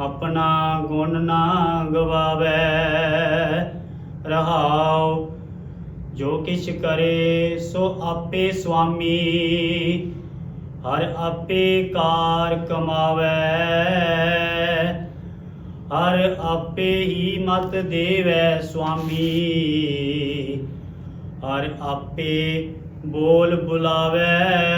ਆਪਣਾ ਗੁਣ ਨਾ ਗਵਾਵੇ। ਰਹਾਉ, ਜੋ ਕਿਛ ਕਰੇ ਸੋ ਆਪੇ ਸੁਆਮੀ। ਹਰ ਆਪੇ ਕਾਰ ਕਮਾਵੇ। ਹਰ ਆਪੇ ਹੀ ਮਤ ਦੇਵੈ ਸੁਆਮੀ। ਹਰ ਆਪੇ ਬੋਲ ਬੁਲਾਵੇ।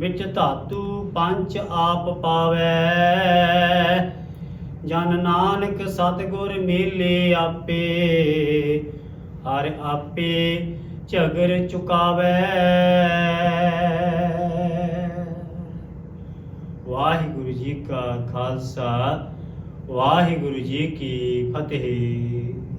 ਵਿੱਚ ਧਾਤੂ ਪੰਜ ਆਪ ਪਾਵੇ। ਜਨ ਨਾਨਕ ਸਤਿਗੁਰ ਮੇਲੇ ਆਪੇ, ਹਰ ਆਪੇ ਝਗਰ ਚੁਕਾਵੇ। ਵਾਹਿਗੁਰੂ ਜੀ ਕਾ ਖਾਲਸਾ, ਵਾਹਿਗੁਰੂ ਜੀ ਕੀ ਫਤਿਹ।